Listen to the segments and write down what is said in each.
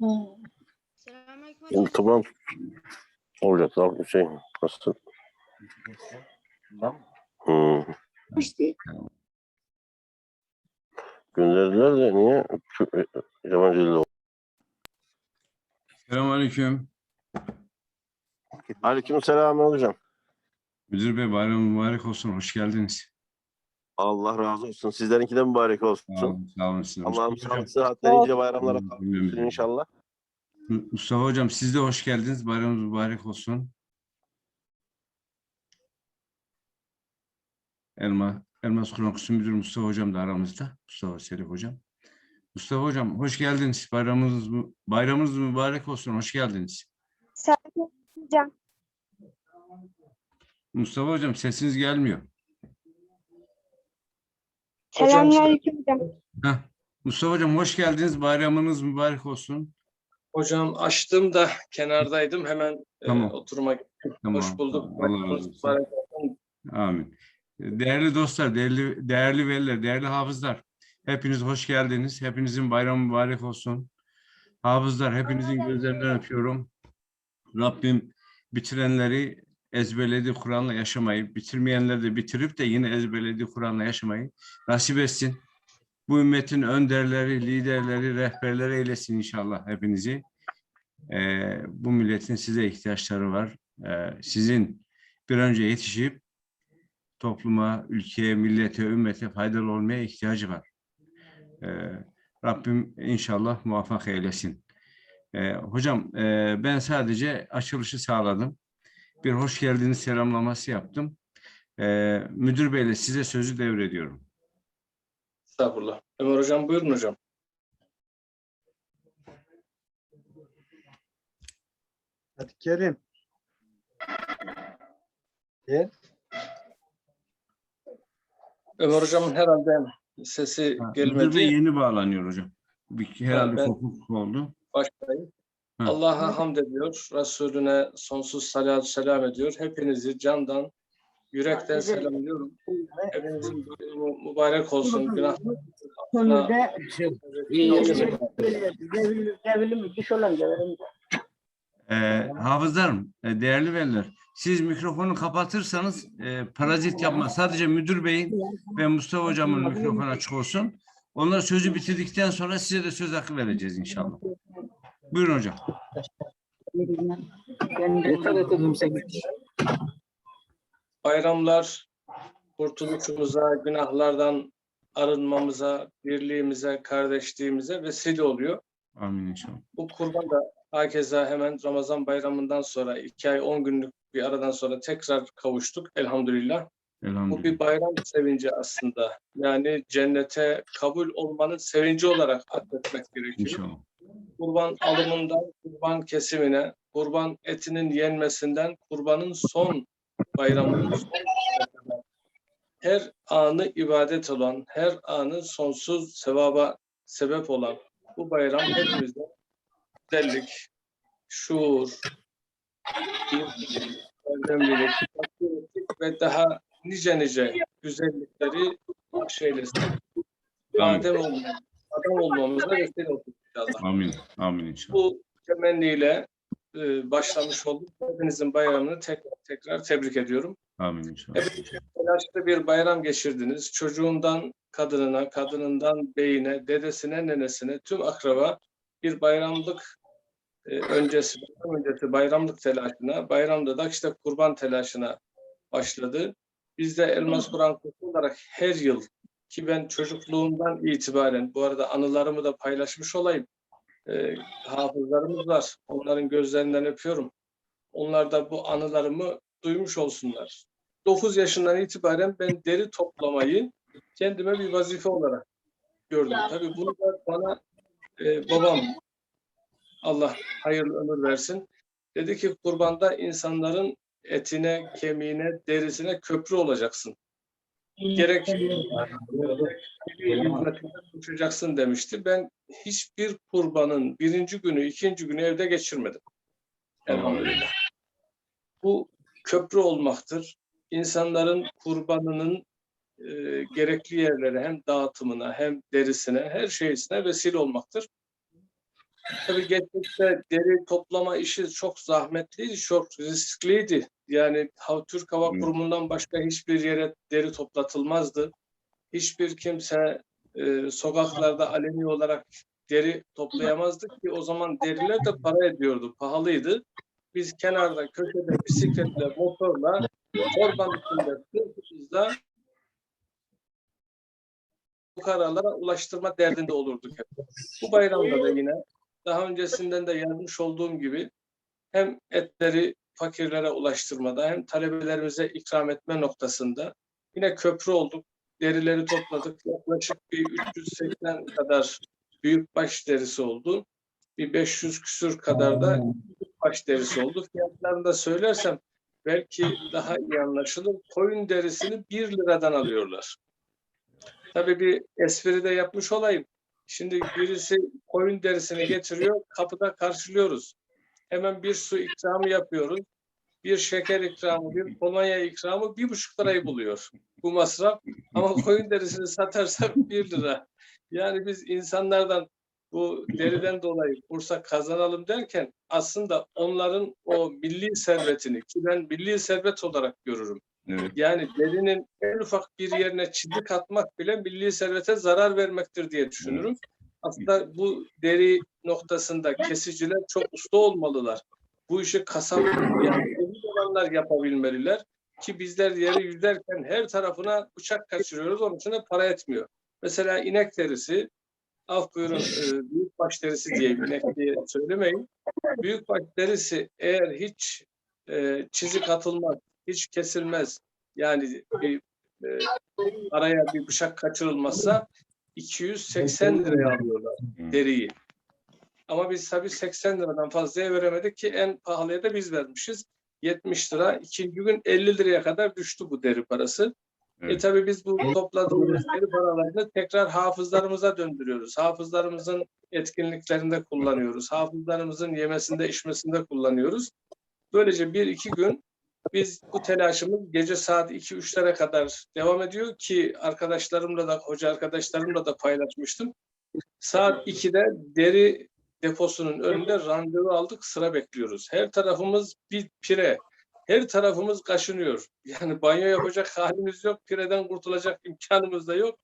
Selamünaleyküm hocam. Tamam olacak. Tamam Hüseyin. Nasılsın? Hmm. İşte Gönderdiler de niye? E, yabancı dilde oldu. Selamünaleyküm. Aleyküm selam hocam. Müdür Bey bayram mübarek olsun. Hoş geldiniz. Allah razı olsun. Sizlerinki de mübarek olsun. Sağ olun. Sağ olun. size. Allah'ım sağlık sıhhatle nice bayramlara Amin. kavuştursun inşallah. Mustafa Hocam siz de hoş geldiniz. Bayramınız mübarek olsun. Elma, Elmas Kur'an Kursu Müdürü Mustafa Hocam da aramızda. Mustafa Serif Hocam. Mustafa Hocam hoş geldiniz. Bayramınız, bayramınız mübarek olsun. Hoş geldiniz. Sakin hocam. Mustafa Hocam sesiniz gelmiyor. Selamünaleyküm hocam. Heh. Mustafa Hocam hoş geldiniz. Bayramınız mübarek olsun. Hocam açtım da kenardaydım hemen e, Tamam. oturuma gittim. Tamam. Hoş bulduk. Allah razı olsun. Amin. Değerli dostlar, değerli, değerli veliler, değerli hafızlar. Hepiniz hoş geldiniz. Hepinizin bayramı mübarek olsun. Hafızlar, hepinizin gözlerinden öpüyorum. Rabbim bitirenleri ezberlediği Kur'an'la yaşamayı, bitirmeyenleri de bitirip de yine ezberlediği Kur'an'la yaşamayı nasip etsin. Bu ümmetin önderleri, liderleri, rehberleri eylesin inşallah hepinizi. Ee, bu milletin size ihtiyaçları var. Ee, sizin bir önce yetişip topluma, ülkeye, millete, ümmete faydalı olmaya ihtiyacı var. Ee, Rabbim inşallah muvaffak eylesin. Ee, hocam e, ben sadece açılışı sağladım. Bir hoş geldiniz selamlaması yaptım. Ee, müdür beyle size sözü devrediyorum. Estağfurullah. Ömer hocam buyurun hocam. Hadi Kerim. Gel. Ömer hocamın herhalde sesi Ha, Müdür bey gelmedi. yeni bağlanıyor hocam. Bir, herhalde ben- kopukluk oldu. Başlayayım. Ha. Allah'a hamd ediyor. Resulüne sonsuz salatü selam ediyor. Hepinizi candan, yürekten selamlıyorum. Hepinizin bayramı mübarek olsun. Günah. Ee, hafızlarım, e, değerli veliler, siz mikrofonu kapatırsanız e, parazit yapma. Sadece müdür beyin ve Mustafa hocamın mikrofonu açık olsun. Onlar sözü bitirdikten sonra size de söz hakkı vereceğiz inşallah. Buyurun hocam. Yeter bayramlar kurtuluşumuza, günahlardan arınmamıza, birliğimize, kardeşliğimize vesile oluyor. Amin inşallah. Bu kurban da hakeza hemen Ramazan bayramından sonra iki ay on günlük bir aradan sonra tekrar kavuştuk elhamdülillah. Bu Elhamdülillah. bir bayram sevinci aslında. Yani cennete kabul olmanın sevinci olarak adetmek gerekiyor. İnşallah. Kurban alımından kurban kesimine, kurban etinin yenmesinden kurbanın son bayramının son kadar her anı ibadet olan, her anı sonsuz sevaba sebep olan bu bayram hepimizde güzellik, şuur, erdemlilik, ve daha nice nice güzellikleri bahşeylesin. Adem, olmamıza vesile olsun inşallah. Amin. Amin inşallah. Bu temenniyle e, başlamış olduk. Hepinizin bayramını tekrar tekrar tebrik ediyorum. Amin inşallah. Telaşlı bir bayram geçirdiniz. Çocuğundan kadınına, kadınından beyine, dedesine, nenesine, tüm akraba bir bayramlık e, öncesi, öncesi bayramlık telaşına, bayramda da işte kurban telaşına başladı. Biz de Elmas Kur'an Kursu olarak her yıl ki ben çocukluğumdan itibaren bu arada anılarımı da paylaşmış olayım. E, hafızlarımız var. Onların gözlerinden öpüyorum. Onlar da bu anılarımı duymuş olsunlar. 9 yaşından itibaren ben deri toplamayı kendime bir vazife olarak gördüm. Tabii bunu da bana e, babam Allah hayırlı ömür versin. Dedi ki kurbanda insanların etine, kemiğine, derisine köprü olacaksın. Gerek koşacaksın demişti. Ben hiçbir kurbanın birinci günü, ikinci günü evde geçirmedim. Elhamdülillah. Bu köprü olmaktır. İnsanların kurbanının e, gerekli yerlere hem dağıtımına hem derisine her şeysine vesile olmaktır. Tabii geçmişte deri toplama işi çok zahmetliydi, çok riskliydi. Yani Türk Hava. Kurumu'ndan başka hiçbir yere deri toplatılmazdı. Hiçbir kimse e, sokaklarda aleni olarak deri toplayamazdı ki o zaman deriler de para ediyordu, pahalıydı. Biz kenarda, köşede bisikletle, motorla, orman içinde, sırtımızda bu kararlara ulaştırma derdinde olurduk hep. Bu bayramda da yine daha öncesinden de yazmış olduğum gibi hem etleri fakirlere ulaştırmada hem talebelerimize ikram etme noktasında yine köprü olduk. Derileri topladık. Yaklaşık bir 380 kadar büyükbaş derisi oldu. Bir 500 küsür kadar da baş derisi oldu. Fiyatlarını da söylersem belki daha iyi anlaşılır. Koyun derisini 1 liradan alıyorlar. Tabii bir espri de yapmış olayım. Şimdi birisi koyun derisini getiriyor, kapıda karşılıyoruz. Hemen bir su ikramı yapıyoruz. Bir şeker ikramı, bir kolonya ikramı bir buçuk lirayı buluyor bu masraf. Ama koyun derisini satarsak bir lira. Yani biz insanlardan bu deriden dolayı Bursa kazanalım derken aslında onların o milli servetini ki ben milli servet olarak görürüm. Evet. Yani derinin en ufak bir yerine çizik atmak bile milli servete zarar vermektir diye düşünürüm. Aslında bu deri noktasında kesiciler çok usta olmalılar. Bu işi kasap yani olanlar yapabilmeliler ki bizler yeri yüzerken her tarafına bıçak kaçırıyoruz. Onun için de para etmiyor. Mesela inek derisi af buyurun e, büyükbaş derisi diye inek diye söylemeyin. Büyükbaş derisi eğer hiç e, çizik atılmaz, hiç kesilmez yani bir e, araya bir bıçak kaçırılmazsa 280 liraya alıyorlar deriyi. Ama biz tabii 80 liradan fazlaya veremedik ki en pahalıya da biz vermişiz. 70 lira. ikinci gün 50 liraya kadar düştü bu deri parası. E Evet. tabii biz bu topladığımız deri paralarını tekrar hafızlarımıza döndürüyoruz. Hafızlarımızın etkinliklerinde kullanıyoruz. Hafızlarımızın yemesinde, içmesinde kullanıyoruz. Böylece bir iki gün biz bu telaşımız gece saat 2-3'lere kadar devam ediyor ki arkadaşlarımla da, hoca arkadaşlarımla da paylaşmıştım. Saat 2'de deri deposunun önünde randevu aldık, sıra bekliyoruz. Her tarafımız bir pire, her tarafımız kaşınıyor. Yani banyo yapacak halimiz yok, pireden kurtulacak imkanımız da yok.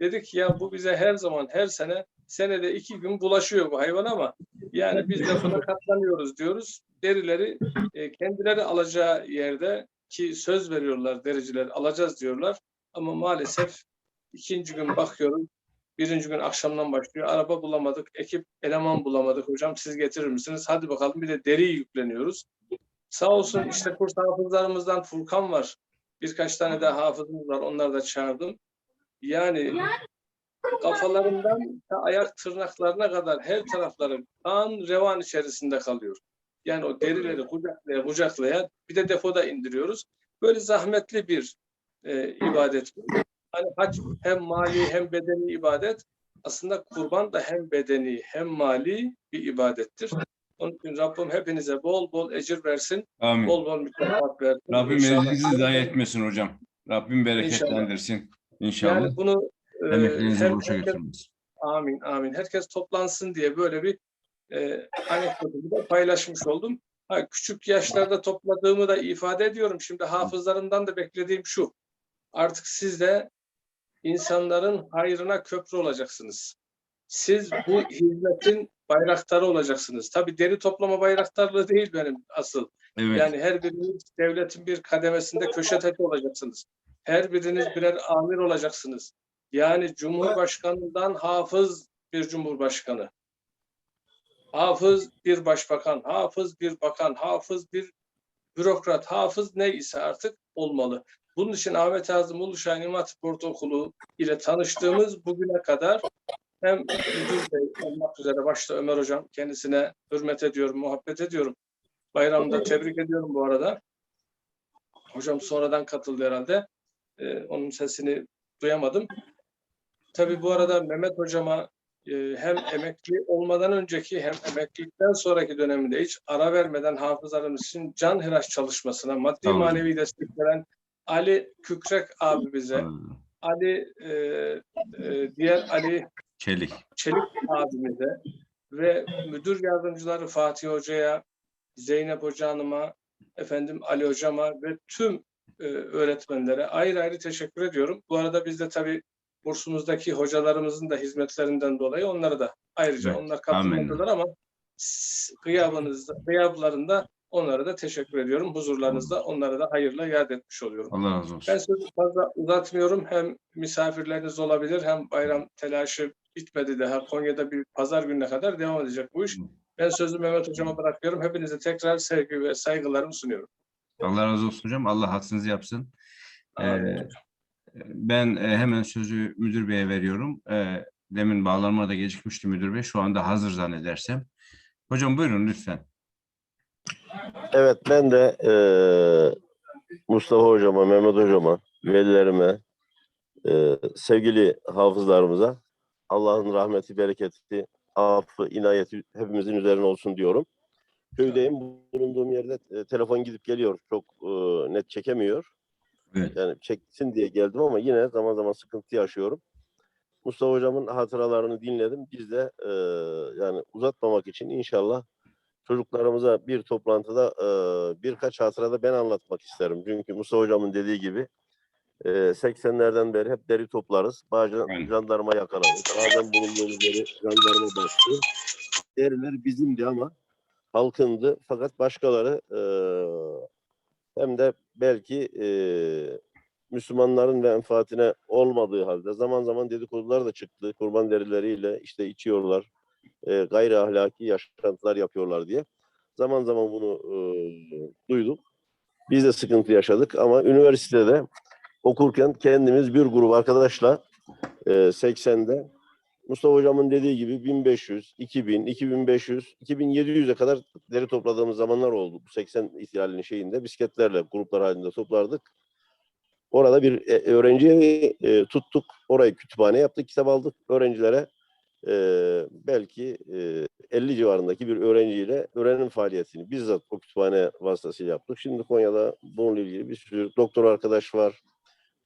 Dedik ya bu bize her zaman, her sene, senede iki gün bulaşıyor bu hayvan ama yani biz de buna katlanıyoruz diyoruz. Derileri e, kendileri alacağı yerde ki söz veriyorlar dericiler alacağız diyorlar. Ama maalesef ikinci gün bakıyoruz. Birinci gün akşamdan başlıyor. Araba bulamadık, ekip eleman bulamadık. Hocam siz getirir misiniz? Hadi bakalım bir de deri yükleniyoruz. Sağ olsun işte kurs hafızlarımızdan Furkan var. Birkaç tane daha hafızımız var. Onları da çağırdım. Yani kafalarından ayak tırnaklarına kadar her tarafları kan revan içerisinde kalıyor. Yani o derileri kucaklaya kucaklaya bir de depoda indiriyoruz. Böyle zahmetli bir e, ibadet. Hani hac hem mali hem bedeni ibadet. Aslında kurban da hem bedeni hem mali bir ibadettir. Onun için Rabbim hepinize bol bol ecir versin. Amin. Bol bol mükafat versin. Rabbim İnşallah. elinizi zayi etmesin hocam. Rabbim bereketlendirsin inşallah. Yani bunu Emeklerinizi hem- boşa götürmez. Amin, amin. Herkes toplansın diye böyle bir e, anekdotu da paylaşmış oldum. Ha, küçük yaşlarda topladığımı da ifade ediyorum. Şimdi hafızlarımdan da beklediğim şu. Artık siz de insanların hayrına köprü olacaksınız. Siz bu hizmetin bayraktarı olacaksınız. Tabii deri toplama bayraktarlığı değil benim asıl. Evet. Yani her biriniz devletin bir kademesinde köşe taşı olacaksınız. Her biriniz birer amir olacaksınız. Yani Cumhurbaşkanından hafız bir cumhurbaşkanı. Hafız bir başbakan, hafız bir bakan, hafız bir bürokrat, hafız neyse artık olmalı. Bunun için Ahmet Azim Uluşahin İmam Hatip Ortaokulu ile tanıştığımız bugüne kadar hem Müdür Bey olmak üzere başta Ömer Hocam kendisine hürmet ediyorum, muhabbet ediyorum. Bayramda tebrik ediyorum bu arada. Hocam sonradan katıldı herhalde. Ee, onun sesini duyamadım. Tabii bu arada Mehmet Hocama e, hem emekli olmadan önceki hem emeklilikten sonraki döneminde hiç ara vermeden hafızlarımız için can hıraş çalışmasına maddi Tamam. manevi destek veren Ali Kükrek abimize, Ali e, e, diğer Ali Çelik. Çelik abimize ve müdür yardımcıları Fatih Hoca'ya, Zeynep Hoca Hanım'a, efendim Ali Hocama ve tüm e, öğretmenlere ayrı ayrı teşekkür ediyorum. Bu arada biz de tabii bursumuzdaki hocalarımızın da hizmetlerinden dolayı onlara da ayrıca Evet, onlar katılmadılar ama gıyabınızda, gıyablarında onlara da teşekkür ediyorum. Huzurlarınızda onlara da hayırla yad etmiş oluyorum. Allah razı olsun. Ben sözü fazla uzatmıyorum. Hem misafirleriniz olabilir hem bayram telaşı bitmedi daha. Konya'da bir pazar gününe kadar devam edecek bu iş. Ben sözü Mehmet Hocam'a bırakıyorum. Hepinize tekrar sevgi ve saygılarımı sunuyorum. Allah razı olsun hocam. Allah haksınızı yapsın. Ee. Ben e, hemen sözü müdür beye veriyorum. Ee, Demin bağlanmada gecikmişti müdür bey. Şu anda hazır zannedersem. Hocam buyurun lütfen. Evet ben de eee, Mustafa hocama, Mehmet hocama, velilerime, eee, sevgili hafızlarımıza Allah'ın rahmeti, bereketi, affı, inayeti hepimizin üzerine olsun diyorum. Köydeyim. Bulunduğum yerde e, telefon gidip geliyor. Çok e, net çekemiyor. Evet. Yani çeksin diye geldim ama yine zaman zaman sıkıntı yaşıyorum. Mustafa hocamın hatıralarını dinledim. Biz de e, yani uzatmamak için inşallah çocuklarımıza bir toplantıda e, birkaç hatırada ben anlatmak isterim. Çünkü Mustafa hocamın dediği gibi e, 80'lerden beri hep deri toplarız. Bazen Aynen. jandarma yakalarız. Bazen bulunduğumuz yeri jandarma bastı. Deriler bizimdi ama halkındı. Fakat başkaları e, hem de belki e, Müslümanların menfaatine olmadığı halde zaman zaman dedikodular da çıktı. Kurban derileriyle işte içiyorlar, e, gayri ahlaki yaşantılar yapıyorlar diye. Zaman zaman bunu e, duyduk. Biz de sıkıntı yaşadık ama üniversitede okurken kendimiz bir grup arkadaşla e, 80'de Mustafa Hocam'ın dediği gibi 1500, 2000, 2500, 2700'e kadar deri topladığımız zamanlar oldu. Bu 80 ihtilalinin şeyinde bisikletlerle gruplar halinde toplardık. Orada bir e, öğrenci e, tuttuk. Orayı kütüphane yaptık, kitap aldık. Öğrencilere e, belki e, 50 civarındaki bir öğrenciyle öğrenim faaliyetini bizzat o kütüphane vasıtasıyla yaptık. Şimdi Konya'da bununla ilgili bir sürü doktor arkadaş var,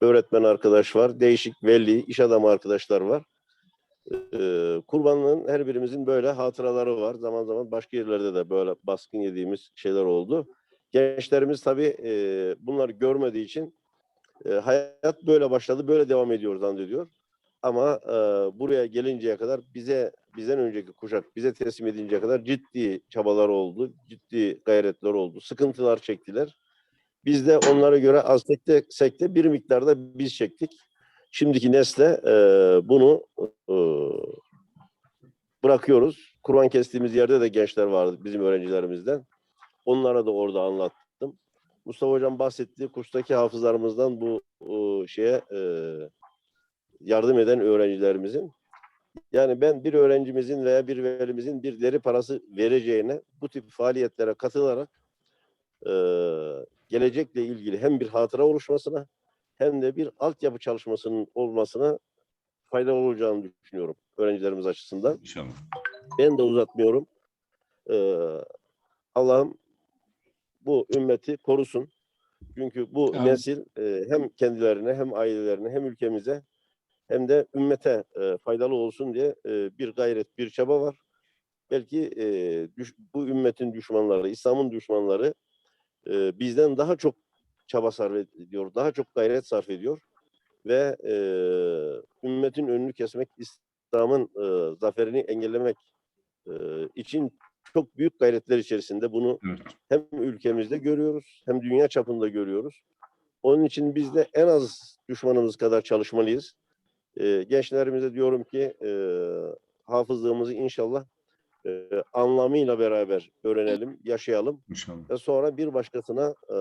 öğretmen arkadaş var, değişik veli, iş adamı arkadaşlar var. Ee, kurbanlığın her birimizin böyle hatıraları var. Zaman zaman başka yerlerde de böyle baskın yediğimiz şeyler oldu. Gençlerimiz tabii e, bunları görmediği için e, hayat böyle başladı, böyle devam ediyor zannediyor. Ama e, buraya gelinceye kadar bize bizden önceki kuşak bize teslim edinceye kadar ciddi çabalar oldu, ciddi gayretler oldu, sıkıntılar çektiler. Biz de onlara göre az çeksek de bir miktarda biz çektik. Şimdiki nesle e, bunu e, bırakıyoruz. Kurban kestiğimiz yerde de gençler vardı bizim öğrencilerimizden. Onlara da orada anlattım. Mustafa Hocam bahsettiği kurstaki hafızlarımızdan bu e, şeye e, yardım eden öğrencilerimizin. Yani ben bir öğrencimizin veya bir velimizin bir deri parası vereceğine bu tip faaliyetlere katılarak e, gelecekle ilgili hem bir hatıra oluşmasına hem de bir altyapı çalışmasının olmasına faydalı olacağını düşünüyorum öğrencilerimiz açısından. İnşallah. Ben de uzatmıyorum. Ee, Allah'ım bu ümmeti korusun. Çünkü bu Amin. nesil e, hem kendilerine hem ailelerine hem ülkemize hem de ümmete e, faydalı olsun diye e, bir gayret, bir çaba var. Belki e, düş- bu ümmetin düşmanları, İslam'ın düşmanları e, bizden daha çok çaba sarf ediyor, daha çok gayret sarf ediyor ve e, ümmetin önünü kesmek, İslam'ın e, zaferini engellemek e, için çok büyük gayretler içerisinde bunu Evet. hem ülkemizde görüyoruz hem dünya çapında görüyoruz. Onun için biz de en az düşmanımız kadar çalışmalıyız. E, gençlerimize diyorum ki e, hafızlığımızı inşallah e, anlamıyla beraber öğrenelim, yaşayalım İnşallah. ve sonra bir başkasına e,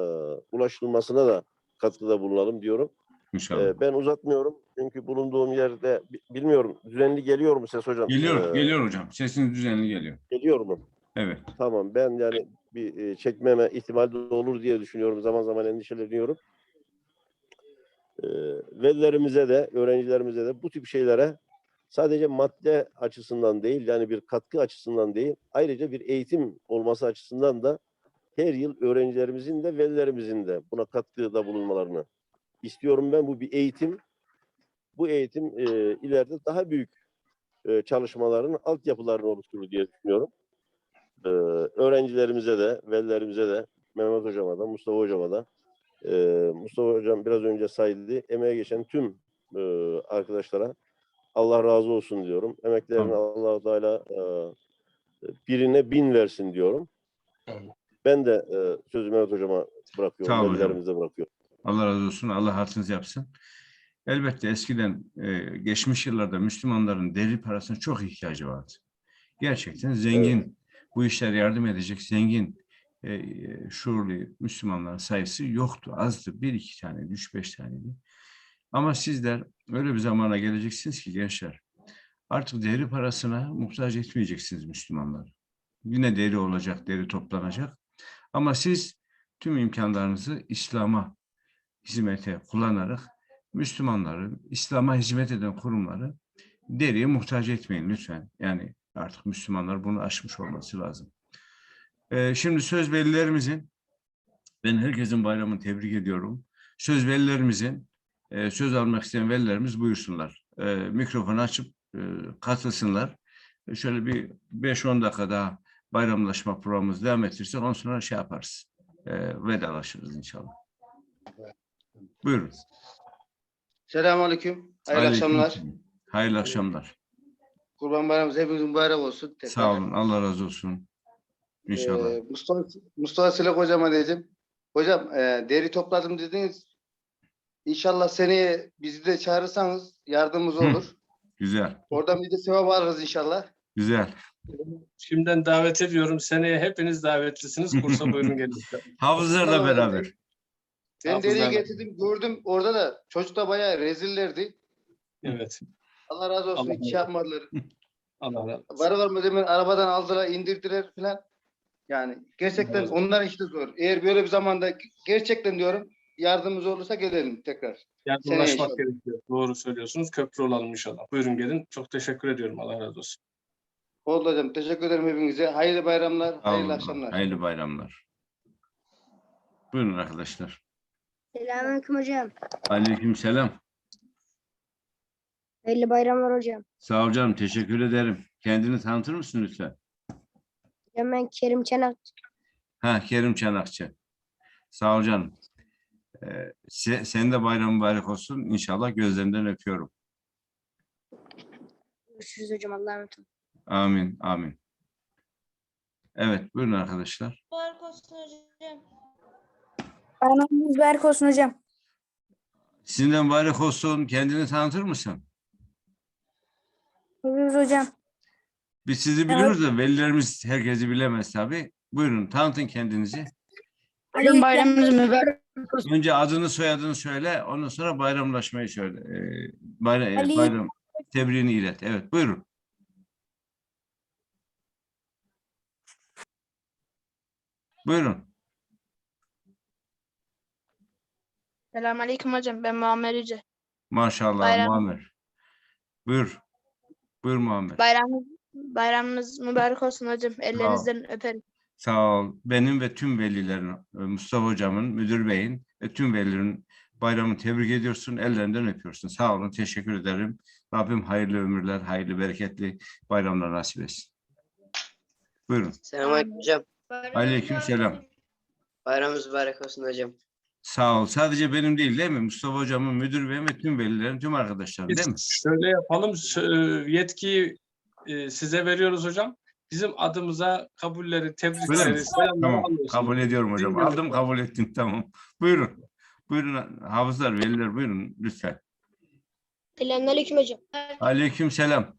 ulaşılmasına da katkıda bulunalım diyorum. İnşallah. E, ben uzatmıyorum çünkü bulunduğum yerde bi- bilmiyorum düzenli geliyor mu ses hocam? Geliyor, E, geliyor hocam. Sesiniz düzenli geliyor. Geliyor mu? Evet. Tamam ben yani bir e, çekmeme ihtimali de olur diye düşünüyorum. Zaman zaman endişeleniyorum. E, velilerimize de öğrencilerimize de bu tip şeylere sadece madde açısından değil yani bir katkı açısından değil ayrıca bir eğitim olması açısından da her yıl öğrencilerimizin de velilerimizin de buna katkıda bulunmalarını istiyorum ben. Bu bir eğitim. Bu eğitim e, ileride daha büyük e, çalışmaların altyapılarını oluşturur diye düşünüyorum. E, öğrencilerimize de, velilerimize de, Mehmet Hocama da, Mustafa Hocama da, e, Mustafa Hocam biraz önce saydı, emeğe geçen tüm e, arkadaşlara Allah razı olsun diyorum. Emeklerini Allah-u Teala e, birine bin versin diyorum. Ben de e, sözü Mehmet Hocama bırakıyorum, ol hocam. bırakıyorum. Allah razı olsun. Allah hatırınızı yapsın. Elbette eskiden e, geçmiş yıllarda Müslümanların deri parasına çok ihtiyacı vardı. Gerçekten zengin, bu işler yardım edecek zengin, e, şuurlu Müslümanların sayısı yoktu. Azdı. Bir iki tane, üç beş taneydi. Ama sizler öyle bir zamana geleceksiniz ki gençler, artık deri parasına muhtaç etmeyeceksiniz Müslümanlar. Yine deri olacak, deri toplanacak. Ama siz tüm imkanlarınızı İslam'a hizmete kullanarak Müslümanların, İslam'a hizmet eden kurumları deriye muhtaç etmeyin lütfen. Yani artık Müslümanlar bunu aşmış olması lazım. Ee, şimdi söz velilerimizin, ben herkesin bayramını tebrik ediyorum. Söz velilerimizin, e, söz almak isteyen velilerimiz buyursunlar. E, mikrofonu açıp e, katılsınlar. E, şöyle bir 5-10 dakika daha bayramlaşma programımız devam ettirirse ondan sonra şey yaparız. E, vedalaşırız inşallah. Buyurun. Selamünaleyküm. Hayırlı akşamlar. Aleykümselam. Hayırlı akşamlar. Kurban Bayramımız hepimizin mübarek olsun. Tekrar. Sağ olun. Allah razı olsun. İnşallah. Ee, Mustafa, Mustafa Silek hocama diyeceğim. Hocam e, deri topladım dediniz. İnşallah seneye bizi de çağırırsanız yardımımız Hı. olur. Güzel. Oradan bir de sevap alırız inşallah. Güzel. Şimdiden davet ediyorum. Seneye hepiniz davetlisiniz. Kursa buyurun gelin. Hafızlarla Tamam, beraber. Ben Hafızlarla. deriyi getirdim gördüm. Orada da çocuk da bayağı rezillerdi. Evet. Allah razı olsun. Allah hiç şey yapmadılar. Allah razı olsun. Var var mı demin arabadan aldılar indirdiler falan. Yani gerçekten Evet. onlar işte zor. Eğer böyle bir zamanda gerçekten diyorum yardımımız olursa gelelim tekrar. Yardımlaşmak gerekiyor. Doğru söylüyorsunuz. Köprü olalım inşallah. Buyurun gelin. Çok teşekkür ediyorum. Allah razı olsun. Oldu hocam. Teşekkür ederim hepinize. Hayırlı bayramlar, Sağ hayırlı akşamlar. Hayırlı bayramlar. Buyurun arkadaşlar. Selamünaleyküm hocam. Aleyküm selam. Hayırlı bayramlar hocam. Sağ ol canım. Teşekkür ederim. Kendini tanıtır mısın lütfen? Hocam ben Kerim Çanak. Ha Kerim Çanakçı. Sağ ol canım. Ee, se, senin de bayram mübarek olsun. İnşallah gözlerinden öpüyorum. Görüşürüz hocam. Allah'a emanet olun. Amin. Amin. Evet. Buyurun arkadaşlar. Mübarek olsun hocam. Bayramınız mübarek olsun hocam. Sizin de mübarek olsun. Kendini tanıtır mısın? Görüşürüz hocam. Biz sizi biliyoruz da velilerimiz herkesi bilemez tabii. Buyurun tanıtın kendinizi. Hocam bayramınız mübarek. Önce adını soyadını söyle. Ondan sonra bayramlaşmayı söyle. Ee, bayram, Ali. bayram tebriğini ilet. Evet buyurun. Buyurun. Selamünaleyküm hocam. Ben Muammer Yüce. Maşallah Bayram- Muammer. Buyur. Buyur Muammer. Bayramınız, bayramınız mübarek olsun hocam. Ellerinizden öperim. Sağ ol. Benim ve tüm velilerin, e, Mustafa hocamın, müdür beyin ve tüm velilerin bayramını tebrik ediyorsun. Ellerinden öpüyorsun. Sağ olun. Teşekkür ederim. Rabbim hayırlı ömürler, hayırlı bereketli bayramlar nasip etsin. Buyurun. Selamünaleyküm hocam. Aleykümselam. Bayramınız mübarek olsun hocam. Sağ ol. Sadece benim değil değil mi? Mustafa hocamın, müdür beyin ve tüm velilerin, tüm arkadaşlarım değil mi? Şöyle yapalım. sö- Yetkiyi e, size veriyoruz hocam. Bizim adımıza kabulleri, tebrikleri, mi? selamları Tamam. alıyorsunuz. Kabul ediyorum hocam. Bilmiyorum. Aldım, kabul ettim. Tamam. Buyurun. Buyurun hafızlar, veliler buyurun lütfen. Selamünaleyküm hocam. Aleyküm selam.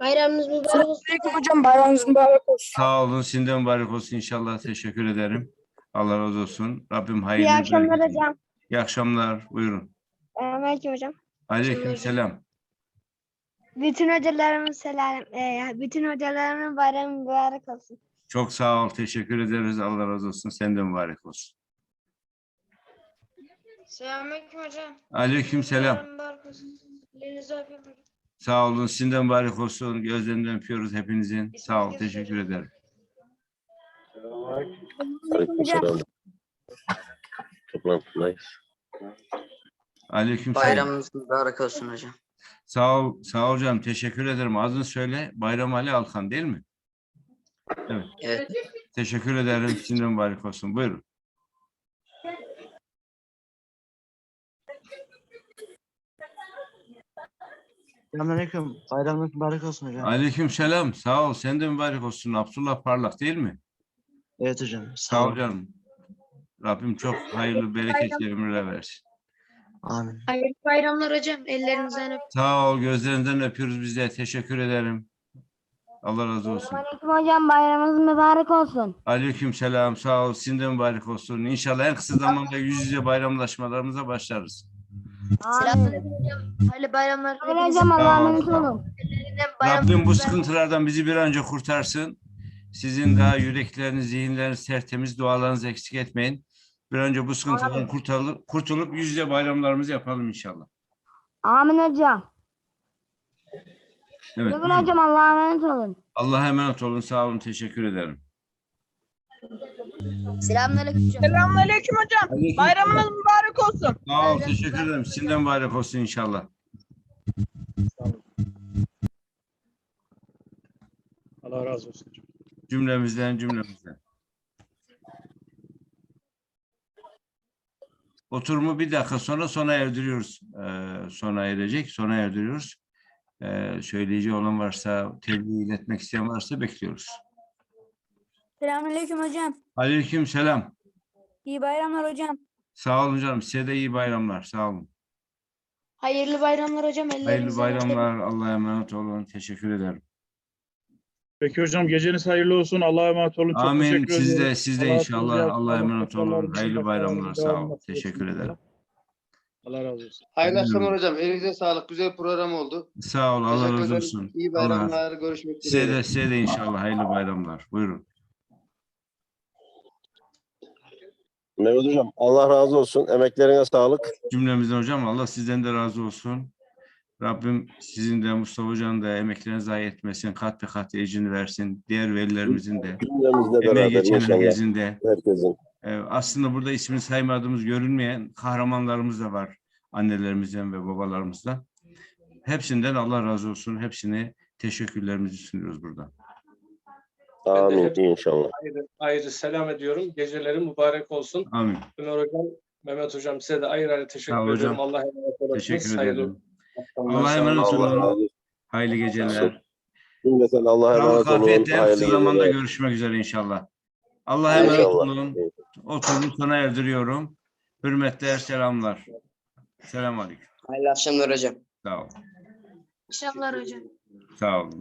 Bayramınız mübarek olsun. Selamünaleyküm hocam. Bayramınız mübarek olsun. Sağ olun. Sinden mübarek olsun inşallah. Teşekkür ederim. Allah razı olsun. Rabbim hayırlı. İyi akşamlar hocam. İyi akşamlar. Buyurun. Selamünaleyküm hocam. Aleyküm selam. Bütün hocalarımın selam, e, bütün hocalarımın bayramı mübarek olsun. Çok sağ ol. Teşekkür ederiz. Allah razı olsun. Senden mübarek olsun. Selamünaleyküm hocam. Aleyküm selam. Mübarek olsun. Ellerinizi öpüyorum. Sağ olun. Sinden mübarek olsun. Gözlerinden öpüyoruz hepinizin. Sağ ol. Teşekkür ederim. Aleykümselam. Toplantıdayız. Aleyküm selam. Bayramınız mübarek olsun hocam. Sağ ol, sağ ol canım. Teşekkür ederim. Adını söyle. Bayram Ali Alkan değil mi? Evet. Teşekkür ederim. Sizin de mübarek olsun. Buyurun. Selamünaleyküm. Bayramınız mübarek olsun hocam. Aleyküm selam. Sağ ol. Sen de mübarek olsun. Abdullah Parlak değil mi? Evet hocam. Sağ ol canım. Rabbim çok hayırlı, bereketli ömürler versin. Amin. Hayırlı bayramlar hocam. Ellerinizden öp. Sağ ol. Gözlerinden öpüyoruz biz de. Teşekkür ederim. Allah razı olsun. Aleyküm hocam bayramınız mübarek olsun. Aleyküm selam. Sağ ol. Sizin de mübarek olsun. İnşallah en kısa zamanda yüz yüze bayramlaşmalarımıza başlarız. Selamünaleyküm hocam. Hayırlı bayramlar. Hocam Allah'a Sağ ol, emanet sağ ol. olun. ellerinden bayram- Rabbim bu sıkıntılardan bizi bir an önce kurtarsın. Sizin daha yürekleriniz, zihinleriniz tertemiz, dualarınızı eksik etmeyin. Bir an önce bu sıkıntıdan kurtarılıp, kurtulup yüz yüze bayramlarımızı yapalım inşallah. Amin hocam. Evet. Bugün buyurun. hocam Allah'a emanet olun. Allah'a emanet olun. Sağ olun. Teşekkür ederim. Selamünaleyküm hocam. Selamünaleyküm hocam. Bayramınız mübarek olsun. Sağ ol. Teşekkür ederim. Sizin de mübarek olsun inşallah. Allah razı olsun hocam. Cümlemizden cümlemizden. Oturumu bir dakika sonra sona erdiriyoruz. Ee, sona erecek. Sona erdiriyoruz. Ee, söyleyici olan varsa, tebliğ iletmek isteyen varsa bekliyoruz. Selamünaleyküm hocam. Aleyküm selam. İyi bayramlar hocam. Sağ olun canım. Size de iyi bayramlar. Sağ olun. Hayırlı bayramlar hocam. Ellerinizden Hayırlı bayramlar. Allah'a emanet olun. Teşekkür ederim. Peki hocam geceniz hayırlı olsun. Allah'a emanet olun. Çok Amin. teşekkür Siz de, siz de inşallah. Allah'a emanet olun. Hayırlı bayramlar. Sağ olun. Teşekkür ederim. Allah razı olsun. Hayırlı akşamlar hocam. Elinize sağlık. Güzel program oldu. Sağ ol. Allah razı olsun. İyi Allah bayramlar. Görüşmek Size üzere. de, size de inşallah hayırlı bayramlar. Buyurun. Mehmet Hocam Allah razı olsun. Emeklerine sağlık. Cümlemizden hocam Allah sizden de razı olsun. Rabbim sizin de Mustafa Hoca'nın da emeklerinizi zayi etmesin. Kat ve kat ecrini versin. Diğer velilerimizin de. Emeği beraber geçen herkesin de. Herkesin. Ee, aslında burada ismini saymadığımız görünmeyen kahramanlarımız da var. Annelerimizden ve babalarımızdan. Hepsinden Allah razı olsun. Hepsine teşekkürlerimizi sunuyoruz burada. Amin inşallah. Ayrı, ayrı selam ediyorum. Geceleri mübarek olsun. Amin. Ömer hocam, Mehmet hocam size de ayrı ayrı teşekkür ediyorum. Allah'a emanet olun. Teşekkür Hayırlı ederim. Akşamlar. Allah'a olun. emanet olun. Hayırlı geceler. Cümleten Allah'a emanet olun. afiyetle zamanda görüşmek üzere inşallah. Allah'a emanet olun. Oturumu sona erdiriyorum. Hürmetler, selamlar. Selam aleyküm. Hayırlı akşamlar hocam. Sağ ol. İnşallah hocam. Sağ olun.